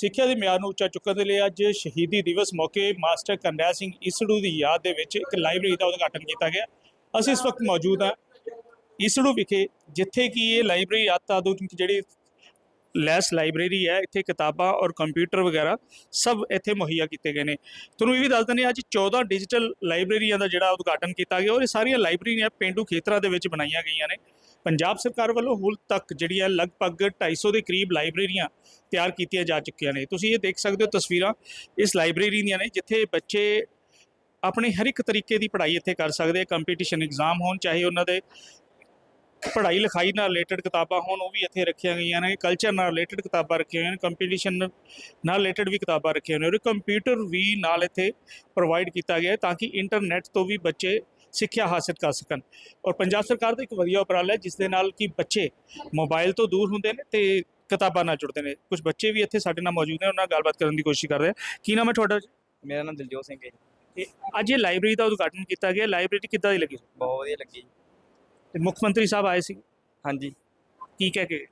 ਸਿੱਖਿਆ ਦੇ ਮਿਆਰ ਨੂੰ ਉੱਚਾ ਚੁੱਕਣ ਦੇ ਲਈ ਅੱਜ ਸ਼ਹੀਦੀ ਦਿਵਸ ਮੌਕੇ ਮਾਸਟਰ ਕਰਨੈਲ ਸਿੰਘ ਈਸੜੂ ਦੀ ਯਾਦ ਦੇ ਵਿੱਚ ਇੱਕ ਲਾਇਬ੍ਰੇਰੀ ਦਾ ਉਦਘਾਟਨ ਕੀਤਾ ਗਿਆ। ਅਸੀਂ ਇਸ ਵਕਤ ਮੌਜੂਦ ਹਾਂ ਈਸੜੂ ਵਿਖੇ, ਜਿੱਥੇ ਕਿ ਇਹ ਲਾਇਬ੍ਰੇਰੀ ਆਧੁਨਿਕ ਜਿਹੜੀ ਲੈਸ ਲਾਇਬ੍ਰੇਰੀ ਹੈ, ਇੱਥੇ ਕਿਤਾਬਾਂ ਔਰ ਕੰਪਿਊਟਰ ਵਗੈਰਾ ਸਭ ਇੱਥੇ ਮੁਹੱਈਆ ਕੀਤੇ ਗਏ ਨੇ। ਤੁਹਾਨੂੰ ਇਹ ਵੀ ਦੱਸ ਦਿੰਦੇ ਹਾਂ, ਅੱਜ 14 ਡਿਜੀਟਲ ਲਾਇਬ੍ਰੇਰੀਆਂ ਦਾ ਜਿਹੜਾ ਉਦਘਾਟਨ ਕੀਤਾ ਗਿਆ ਔਰ ਇਹ ਸਾਰੀਆਂ ਲਾਇਬ੍ਰੇਰੀਆਂ ਪਿੰਡੂ ਖੇਤਰਾਂ ਦੇ ਵਿੱਚ ਬਣਾਈਆਂ ਗਈਆਂ ਨੇ। ਪੰਜਾਬ ਸਰਕਾਰ ਵੱਲੋਂ ਹੁਣ ਤੱਕ ਜਿਹੜੀ ਹੈ ਲਗਭਗ 250 ਦੇ ਕਰੀਬ ਲਾਇਬ੍ਰੇਰੀਆਂ ਤਿਆਰ ਕੀਤੀਆਂ ਜਾ ਚੁੱਕੀਆਂ ਨੇ। ਤੁਸੀਂ ਇਹ ਦੇਖ ਸਕਦੇ ਹੋ ਤਸਵੀਰਾਂ ਇਸ ਲਾਇਬ੍ਰੇਰੀ ਦੀਆਂ ਨੇ, ਜਿੱਥੇ ਬੱਚੇ ਆਪਣੇ ਹਰ ਇੱਕ ਤਰੀਕੇ ਦੀ ਪੜ੍ਹਾਈ ਇੱਥੇ ਕਰ ਸਕਦੇ ਆ। ਕੰਪੀਟੀਸ਼ਨ ਐਗਜ਼ਾਮ ਹੋਣ, ਚਾਹੇ ਉਹਨਾਂ ਦੇ ਪੜ੍ਹਾਈ ਲਿਖਾਈ ਨਾਲ ਰਿਲੇਟਡ ਕਿਤਾਬਾਂ ਹੋਣ ਉਹ ਵੀ ਇੱਥੇ ਰੱਖੀਆਂ ਗਈਆਂ ਨੇ ਕਲਚਰ ਨਾਲ ਰਿਲੇਟਡ ਕਿਤਾਬਾਂ ਰੱਖੀਆਂ ਹੋਈਆਂ ਨੇ ਕੰਪੀਟੀਸ਼ਨ ਨਾਲ ਰਿਲੇਟਡ ਵੀ ਕਿਤਾਬਾਂ ਰੱਖੀਆਂ ਨੇ ਔਰ ਕੰਪਿਊਟਰ ਵੀ ਨਾਲ ਇੱਥੇ ਪ੍ਰੋਵਾਈਡ ਕੀਤਾ ਗਿਆ ਹੈ ਤਾਂ ਕਿ ਇੰਟਰਨੈਟ ਤੋਂ ਵੀ ਬੱਚੇ ਸਿੱਖਿਆ ਹਾਸਲ ਕਰ ਸਕਣ। ਔਰ ਪੰਜਾਬ ਸਰਕਾਰ ਦਾ ਇੱਕ ਵਧੀਆ ਉਪਰਾਲਾ ਹੈ ਜਿਸ ਦੇ ਨਾਲ ਕਿ ਬੱਚੇ ਮੋਬਾਈਲ ਤੋਂ ਦੂਰ ਹੁੰਦੇ ਨੇ ਤੇ ਕਿਤਾਬਾਂ ਨਾਲ ਜੁੜਦੇ ਨੇ। ਕੁਝ ਬੱਚੇ ਵੀ ਇੱਥੇ ਸਾਡੇ ਨਾਲ ਮੌਜੂਦ ਨੇ ਉਹਨਾਂ ਨਾਲ ਗੱਲਬਾਤ ਕਰਨ ਦੀ ਕੋਸ਼ਿਸ਼ ਕਰ ਰਹੇ ਹਾਂ। ਕੀ ਨਾਮ ਹੈ ਤੁਹਾਡਾ? ਮੇਰਾ ਨਾਮ ਦਿਲਜੋਤ ਸਿੰਘ ਹੈ ਜੀ। ਤੇ ਅੱਜ ਇਹ ਲਾਇਬ੍ਰੇਰੀ ਦਾ ਉਦਘਾਟਨ ਕੀਤਾ ਗਿਆ ਲਾਇਬ੍ਰੇਰੀ ਕਿੱਦਾਂ ਦੀ ਲੱਗੀ? ਬਹੁਤ ਵਧੀਆ ਲੱਗੀ। ਤੇ ਮੁੱਖ ਮੰਤਰੀ ਸਾਹਿਬ ਆਏ ਸੀ? ਹਾਂਜੀ। ਕੀ ਕਹਿ ਕੇ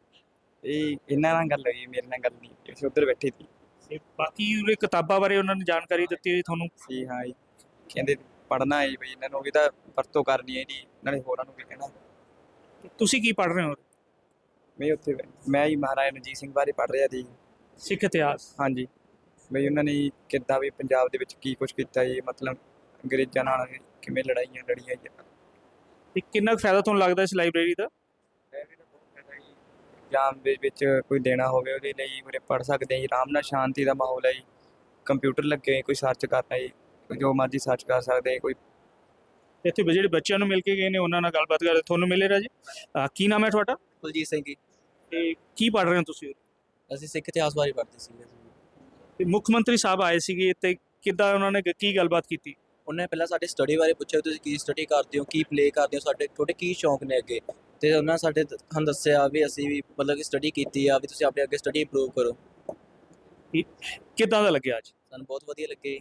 ਇਹ ਇਹਨਾਂ ਨਾਲ ਗੱਲ ਹੋਈ ਮੇਰੇ ਨਾਲ ਗੱਲ ਨਹੀਂ। ਅਸੀਂ ਉੱਧਰ ਬੈਠੇ ਸੀ। ਤੇ ਬਾਕੀ ਉਹਦੇ ਕਿਤਾਬਾਂ ਬਾਰੇ ਉਹਨਾਂ ਨੇ ਜਾਣਕਾਰੀ ਦਿੱਤੀ ਹੋਈ ਤੁਹਾਨੂੰ? ਸੀ ਹਾਂ ਜੀ। ਕਹਿੰਦੇ ਪੜਨਾ ਹੈ ਬਈ ਇਹਨਾਂ ਨੂੰ ਵੀ ਤਾਂ ਵਰਤੋਂ ਕਰਨੀ ਹੈ ਜੀ। ਨਾਲੇ ਹੋਰਾਂ ਨੂੰ ਵੀ ਕਹਿਣਾ। ਤੇ ਤੁਸੀਂ ਕੀ ਪੜ੍ਹ ਰਹੇ ਹੋ? ਮੈਂ ਉੱਥੇ ਮੈਂ ਹੀ ਮਹਾਰਾਜਾ ਰਣਜੀਤ ਸਿੰਘ ਬਾਰੇ ਪੜ ਰਿਹਾ ਸੀ ਸਿੱਖ ਇਤਿਹਾਸ। ਹਾਂਜੀ ਬਈ ਉਹਨਾਂ ਨੇ ਕਿੱਦਾਂ ਵੀ ਪੰਜਾਬ ਦੇ ਵਿੱਚ ਕੀ ਕੁਝ ਕੀਤਾ ਜੀ ਮਤਲਬ ਅੰਗਰੇਜ਼ਾਂ ਨਾਲ ਕਿਵੇਂ ਲੜਾਈਆਂ ਲੜੀਆਂ ਜੀ। ਤੇ ਕਿੰਨਾ ਕੁ ਫਾਇਦਾ ਤੁਹਾਨੂੰ ਲੱਗਦਾ ਇਸ ਲਾਇਬ੍ਰੇਰੀ ਦਾ? ਜਾਮ ਦੇ ਵਿੱਚ ਕੋਈ ਦੇਣਾ ਹੋਵੇ ਉਹਦੇ ਲਈ ਉਰੇ ਪੜ ਸਕਦੇ ਹਾਂ ਜੀ ਆਰਾਮ ਨਾਲ ਸ਼ਾਂਤੀ ਦਾ ਮਾਹੌਲ ਹੈ ਜੀ। ਕੰਪਿਊਟਰ ਲੱਗੇ ਹੋਏ, ਕੋਈ ਸਰਚ ਕਰਨਾ ਜੀ ਜੋ ਮਰਜ਼ੀ ਸਰਚ ਕਰ ਸਕਦੇ ਹਾਂ, ਕੋਈ ਇੱਥੇ ਜਿਹੜੇ ਬੱਚਿਆਂ ਨੂੰ ਮਿਲ ਕੇ ਗਏ ਨੇ ਉਹਨਾਂ ਨਾਲ ਗੱਲਬਾਤ ਕਰਦੇ ਤੁਹਾਨੂੰ ਮਿਲੇ ਰਾਜੀ? ਅਹ ਕੀ ਨਾਮ ਹੈ ਤੁਹਾਡਾ? ਕੁਲਜੀਤ ਸਿੰਘ ਜੀ। ਤੇ ਕੀ ਪੜ੍ਹ ਰਹੇ ਹੋ ਤੁਸੀਂ? ਅਸੀਂ ਸਿੱਖ ਇਤਿਹਾਸ ਬਾਰੇ ਪੜ੍ਹਦੇ ਸੀ ਤੇ ਮੁੱਖ ਮੰਤਰੀ ਸਾਹਿਬ ਆਏ ਸੀਗੇ ਤੇ ਕਿੱਦਾਂ ਉਹਨਾਂ ਨੇ ਕੀ ਗੱਲਬਾਤ ਕੀਤੀ? ਉਹਨੇ ਪਹਿਲਾਂ ਸਾਡੇ ਸਟੱਡੀ ਬਾਰੇ ਪੁੱਛਿਆ ਤੁਸੀਂ ਕੀ ਸਟੱਡੀ ਕਰਦੇ ਹੋ ਕੀ ਪਲੇ ਕਰਦੇ ਹੋ ਸਾਡੇ ਤੁਹਾਡੇ ਕੀ ਸ਼ੌਂਕ ਨੇ ਅੱਗੇ? ਤੇ ਉਹਨਾਂ ਸਾਡੇ ਸਾਨੂੰ ਦੱਸਿਆ ਵੀ ਅਸੀਂ ਵੀ ਮਤਲਬ ਕਿ ਸਟੱਡੀ ਕੀਤੀ ਆ ਵੀ ਤੁਸੀਂ ਆਪਣੇ ਅੱਗੇ ਸਟੱਡੀ ਇੰਪਰੂਵ ਕਰੋ। ਕਿੱਦਾਂ ਦਾ ਲੱਗਿਆ ਅੱਜ? ਸਾਨੂੰ ਬਹੁਤ ਵਧੀਆ ਲੱਗੇ।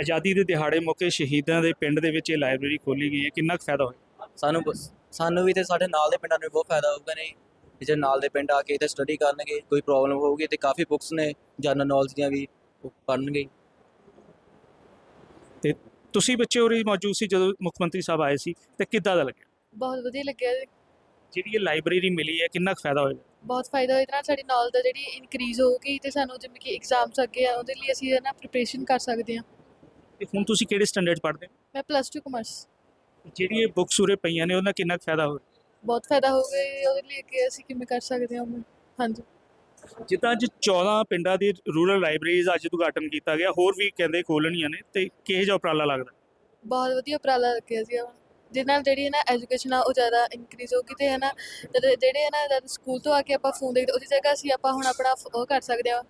ਆਜ਼ਾਦੀ ਦੇ ਦਿਹਾੜੇ ਮੌਕੇ ਸ਼ਹੀਦਾਂ ਦੇ ਪਿੰਡ ਦੇ ਵਿੱਚ ਇਹ ਲਾਇਬ੍ਰੇਰੀ ਖੋਲੀ ਗਈ ਹੈ ਕਿੰਨਾ ਫਾਇਦਾ ਹੋਇਆ? ਸਾਨੂੰ ਸਾਨੂੰ ਵੀ ਤੇ ਸਾਡੇ ਨਾਲ ਦੇ ਪਿੰਡਾਂ ਨੂੰ ਵੀ ਬਹੁਤ ਫਾਇਦਾ ਹੋਊਗਾ ਨੇ ਜੇ ਨਾਲ ਦੇ ਪਿੰਡ ਆ ਕੇ ਇੱਥੇ ਸਟੱਡੀ ਕਰਨਗੇ ਕੋਈ ਪ੍ਰੋਬਲਮ ਹੋਊਗੀ ਤੇ ਕਾਫੀ ਬੁੱਕਸ ਨੇ ਜਨਰਲ ਨੌਲੇਜ ਦੀਆਂ ਵੀ ਉਹ ਪੜ੍ਹਨਗੇ। ਤੇ ਤੁਸੀਂ ਬੱਚੇ ਉਰੇ ਮੌਜੂਦ ਸੀ ਜਦੋਂ ਮੁੱਖ ਮੰਤਰੀ ਸਾਹਿਬ ਆਏ ਸੀ ਤੇ ਕਿੱਦਾਂ ਦਾ ਲੱਗਿਆ? ਬਹੁਤ ਵਧੀਆ ਲੱਗਿਆ। ਜੀ। ਜਿਹੜੀ ਇਹ ਲਾਇਬ੍ਰੇਰੀ ਮਿਲੀ ਹੈ ਕਿੰਨਾ ਕੁ ਫਾਇਦਾ ਹੋਏਗਾ ਬਹੁਤ ਫਾਇਦਾ ਹੋਇਆ। ਇਹਦੇ ਨਾਲ ਸਾਡੀ ਨੌਲੇਜ ਦਾ ਜਿਹੜੀ ਇਨਕਰੀਜ਼ ਹੋਊਗੀ ਤੇ ਸਾਨੂੰ ਜਿਵੇਂ ਕਿ ਐਗਜ਼ਾਮਸ ਅੱਗੇ ਆ ਉਹਦੇ ਲਈ ਅਸੀਂ ਹੈ ਨਾ ਪ੍ਰੀਪਰੇਸ਼ਨ ਕਰ ਸਕਦੇ ਹਾਂ। ਤੇ ਹੁਣ ਤੁਸੀਂ ਕਿਹੜੇ ਸਟੈਂਡਰਡ ਪੜ੍ਹਦੇ ਮੈਂ ਪਲੱਸ 2 ਕਮਰਸ ਹੋ ਜਿਹੜੀ ਇਹ ਬੁੱਕਸ ਉਰੇ ਪਈਆਂ ਨੇ ਉਹਨਾਂ ਕਿੰਨਾ ਕੁ ਫਾਇਦਾ ਹੋਇਆ? ਬਹੁਤ ਫਾਇਦਾ ਹੋਊਗਾ ਜੀ, ਉਹਦੇ ਲਈ ਅੱਗੇ ਅਸੀਂ ਕਿਵੇਂ ਕਰ ਸਕਦੇ ਹਾਂ ਉਹਨੂੰ। ਹਾਂਜੀ। ਜਿੱਦਾਂ ਅੱਜ 14 ਪਿੰਡਾਂ ਦੀ ਰੂਰਲ ਲਾਇਬ੍ਰੇਰੀਜ਼ ਅੱਜ ਉਦਘਾਟਨ ਕੀਤਾ ਗਿਆ ਹੋਰ ਵੀ ਕਹਿੰਦੇ ਖੋਲਣੀਆਂ ਨੇ ਤੇ ਕਿਹੋ ਜਿਹਾ ਉਪਰਾਲਾ ਲੱਗਦਾ? ਬਹੁਤ ਵਧੀਆ ਉਪਰਾਲਾ ਲੱਗਿਆ ਜੀ ਉਹ ਜਿਹਦੇ ਨਾਲ ਜਿਹੜੀ ਹੈ ਨਾ ਐਜੂਕੇਸ਼ਨ ਆ ਉਹ ਜ਼ਿਆਦਾ ਇਨਕਰੀਜ਼ ਹੋਊਗੀ ਤੇ ਹੈ ਨਾ ਜਿਹੜੇ ਹੈ ਨਾ ਸਕੂਲ ਤੋਂ ਆ ਕੇ ਆਪਾਂ ਫੋਨ ਦੇਖਦੇ ਉਹਦੀ ਜਗ੍ਹਾ ਅਸੀਂ ਆਪਾਂ ਹੁਣ ਆਪਣਾ ਉਹ ਕਰ ਸਕਦੇ ਹਾਂ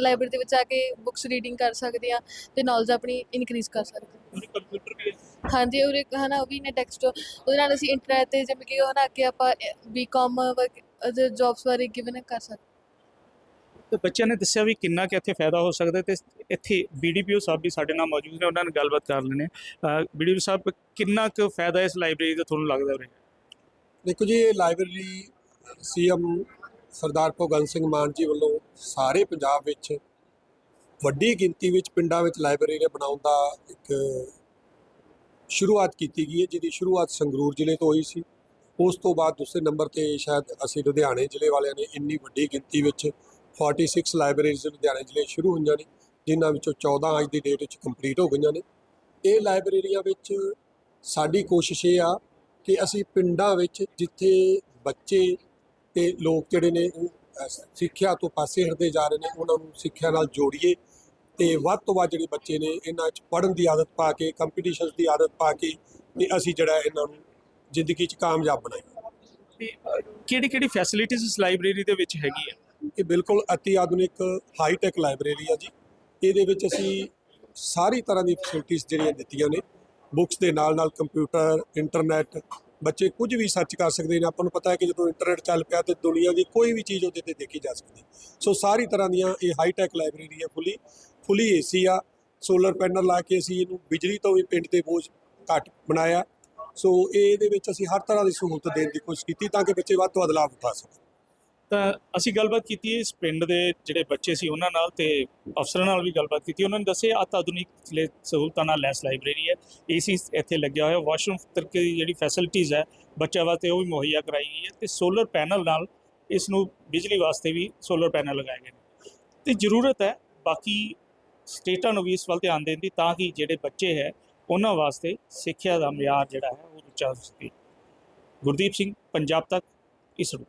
ਲਾਇਬ੍ਰੇਰੀ ਦੇ ਵਿੱਚ ਆ ਕੇ ਬੁੱਕਸ ਰੀਡਿੰਗ ਕਰ ਸਕਦੇ ਹਾਂ ਤੇ ਨੌਲੇਜ ਆਪਣੀ ਇਨਕਰੀਜ਼ ਕਰ ਸਕਦੇ ਕੰਪਿਊਟਰ ਵੀ ਹਾਂਜੀ ਉਹ ਇੱਕ ਹਨਾ ਉਹ ਵੀ ਨੇ ਟੈਕਸਟ ਉਹਦੇ ਨਾਲ ਅਸੀਂ ਇੰਟਰਨੈਟ ਤੇ ਜਿਵੇਂ ਕਿ ਉਹ ਨਾ ਕਿ ਆਪਾਂ ਬੀਕਾਮ ਜੌਬਸ ਬਾਰੇ ਗਿਵਨ ਕਰ ਸਕਦੇ ਤੇ ਬੱਚਿਆਂ ਨੇ ਦੱਸਿਆ ਵੀ ਕਿੰਨਾ ਕਿ ਇੱਥੇ ਫਾਇਦਾ ਹੋ ਸਕਦਾ ਤੇ ਇੱਥੇ ਬੀਡੀਪੀਓ ਸਾਹਿਬ ਵੀ ਸਾਡੇ ਨਾਲ ਮੌਜੂਦ ਨੇ, ਉਹਨਾਂ ਨਾਲ ਗੱਲਬਾਤ ਕਰ ਲੈਣੇ ਬੀਡੀਪੀਓ ਸਾਹਿਬ, ਕਿੰਨਾ ਕੁ ਫਾਇਦਾ ਇਸ ਲਾਇਬ੍ਰੇਰੀ ਦਾ ਤੁਹਾਨੂੰ ਲੱਗਦਾ ਉਰੇ? ਦੇਖੋ ਜੀ, ਇਹ ਲਾਇਬ੍ਰੇਰੀ ਸੀਐਮ ਸਰਦਾਰ ਭਗਵੰਤ ਸਿੰਘ ਮਾਨ ਜੀ ਵੱਲੋਂ ਸਾਰੇ ਪੰਜਾਬ ਵਿੱਚ ਵੱਡੀ ਗਿਣਤੀ ਵਿੱਚ ਪਿੰਡਾਂ ਵਿੱਚ ਲਾਇਬ੍ਰੇਰੀਆਂ ਬਣਾਉਣ ਦਾ ਇੱਕ ਸ਼ੁਰੂਆਤ ਕੀਤੀ ਗਈ ਹੈ, ਜਿਹਦੀ ਸ਼ੁਰੂਆਤ ਸੰਗਰੂਰ ਜ਼ਿਲ੍ਹੇ ਤੋਂ ਹੋਈ ਸੀ। ਉਸ ਤੋਂ ਬਾਅਦ ਦੂਸਰੇ ਨੰਬਰ ਤੇ ਸ਼ਾਇਦ ਅਸੀਂ ਲੁਧਿਆਣੇ ਜ਼ਿਲ੍ਹੇ ਵਾਲਿਆਂ ਨੇ ਇੰਨੀ ਵੱਡੀ ਗਿਣਤੀ ਵਿੱਚ 46 ਲਾਇਬ੍ਰੇਰੀਜ਼ ਲੁਧਿਆਣੇ ਜ਼ਿਲ੍ਹੇ ਸ਼ੁਰੂ ਹੋਈਆਂ ਨੇ, ਜਿਨ੍ਹਾਂ ਵਿੱਚੋਂ 14 ਅੱਜ ਦੀ ਡੇਟ ਵਿੱਚ ਕੰਪਲੀਟ ਹੋ ਗਈਆਂ ਨੇ। ਇਹ ਲਾਇਬ੍ਰੇਰੀਆਂ ਵਿੱਚ ਸਾਡੀ ਕੋਸ਼ਿਸ਼ ਇਹ ਆ ਕਿ ਅਸੀਂ ਪਿੰਡਾਂ ਵਿੱਚ ਜਿੱਥੇ ਬੱਚੇ ਤੇ ਲੋਕ ਜਿਹੜੇ ਨੇ, ਉਹ ਸਿੱਖਿਆ ਤੋਂ ਪਾਸੇ ਹਟਦੇ ਜਾ ਰਹੇ ਨੇ, ਉਹਨਾਂ ਨੂੰ ਸਿੱਖਿਆ ਨਾਲ ਜੋੜੀਏ ਤੇ ਵੱਧ ਤੋਂ ਵੱਧ ਜਿਹੜੇ ਬੱਚੇ ਨੇ, ਇਹਨਾਂ 'ਚ ਪੜ੍ਹਨ ਦੀ ਆਦਤ ਪਾ ਕੇ ਕੰਪੀਟੀਸ਼ਨਸ ਦੀ ਆਦਤ ਪਾ ਕੇ ਤੇ ਅਸੀਂ ਜਿਹੜਾ ਇਹਨਾਂ ਨੂੰ ਜ਼ਿੰਦਗੀ 'ਚ ਕਾਮਯਾਬ ਬਣਾਈਏ। ਤੇ ਕਿਹੜੀ ਕਿਹੜੀ ਫੈਸਿਲਿਟੀਜ਼ ਇਸ ਲਾਇਬ੍ਰੇਰੀ ਦੇ ਵਿੱਚ ਹੈਗੀ ਹੈ ਇਹ ਬਿਲਕੁਲ ਅਤੀ ਆਧੁਨਿਕ ਹਾਈ ਟੈਕ ਲਾਇਬ੍ਰੇਰੀ ਆ ਜੀ। ਇਹਦੇ ਵਿੱਚ ਅਸੀਂ ਸਾਰੀ ਤਰ੍ਹਾਂ ਦੀ ਫੈਸਿਲਿਟੀਆਂ ਜਿਹੜੀਆਂ ਦਿੱਤੀਆਂ ਨੇ ਬੁੱਕਸ ਦੇ ਨਾਲ ਨਾਲ ਕੰਪਿਊਟਰ ਇੰਟਰਨੈਟ ਬੱਚੇ ਕੁਝ ਵੀ ਸਰਚ ਕਰ ਸਕਦੇ ਨੇ। ਆਪਾਂ ਨੂੰ ਪਤਾ ਹੈ ਕਿ ਜਦੋਂ ਇੰਟਰਨੈਟ ਚੱਲ ਪਿਆ ਤੇ ਦੁਨੀਆ ਦੀ ਕੋਈ ਵੀ ਚੀਜ਼ ਉਹਦੇ ਤੇ ਦੇਖੀ ਜਾ ਸਕਦੀ। ਸੋ ਸਾਰੀ ਤਰ੍ਹਾਂ ਦੀਆਂ ਇਹ ਹਾਈ ਟੈਕ ਲਾਇਬ੍ਰੇਰੀ ਹੈ ਫੁੱਲੀ ਫੁੱਲੀ ਏਸੀ ਆ। ਸੋਲਰ ਪੈਨਲ ਲਾ ਕੇ ਅਸੀਂ ਇਹਨੂੰ ਬਿਜਲੀ ਤੋਂ ਵੀ ਪਿੰਡ ਦੇ ਬੋਝ ਘੱਟ ਬਣਾਇਆ। ਸੋ ਇਹ ਇਹਦੇ ਵਿੱਚ ਅਸੀਂ ਹਰ ਤਰ੍ਹਾਂ ਦੀ ਸਹੂਲਤ ਦੇਣ ਦੀ ਕੋਸ਼ਿਸ਼ ਕੀਤੀ ਤਾਂ ਕਿ ਬੱਚੇ ਵੱਧ ਤੋਂ ਵੱਧ ਲਾਭ ਉਠਾ ਸਕਣ। ਤਾਂ ਅਸੀਂ ਗੱਲਬਾਤ ਕੀਤੀ ਇਸ ਪਿੰਡ ਦੇ ਜਿਹੜੇ ਬੱਚੇ ਸੀ ਉਹਨਾਂ ਨਾਲ ਤੇ ਅਫਸਰਾਂ ਨਾਲ ਵੀ ਗੱਲਬਾਤ ਕੀਤੀ। ਉਹਨਾਂ ਨੇ ਦੱਸਿਆ ਅਤ ਆਧੁਨਿਕ ਸਹੂਲਤਾਂ ਨਾਲ ਲੈਸ ਲਾਇਬ੍ਰੇਰੀ ਹੈ। ਏਸੀ ਇੱਥੇ ਲੱਗਿਆ ਹੋਇਆ। ਵਾਸ਼ਰੂਮ ਤੱਕ ਦੀ ਜਿਹੜੀ ਫੈਸਿਲਿਟੀਜ਼ ਹੈ, ਬੱਚਿਆਂ ਵਾਸਤੇ ਉਹ ਵੀ ਮੁਹੱਈਆ ਕਰਾਈ ਗਈ ਹੈ ਤੇ ਸੋਲਰ ਪੈਨਲ ਨਾਲ ਇਸ ਨੂੰ ਬਿਜਲੀ ਵਾਸਤੇ ਵੀ ਸੋਲਰ ਪੈਨਲ ਲਗਾਏ ਗਏ ਨੇ। ਤੇ ਜ਼ਰੂਰਤ ਹੈ ਬਾਕੀ ਸਟੇਟਾਂ ਨੂੰ ਵੀ ਇਸ ਵੱਲ ਧਿਆਨ ਦੇਣ ਦੀ ਤਾਂ ਕਿ ਜਿਹੜੇ ਬੱਚੇ ਹੈ, ਉਹਨਾਂ ਵਾਸਤੇ ਸਿੱਖਿਆ ਦਾ ਮਿਆਰ ਜਿਹੜਾ ਹੈ ਉਹ ਉੱਚਾ ਹੋ ਸਕੇ। ਗੁਰਦੀਪ ਸਿੰਘ, ਪੰਜਾਬ ਤੱਕ, ਇਸ ਨੂੰ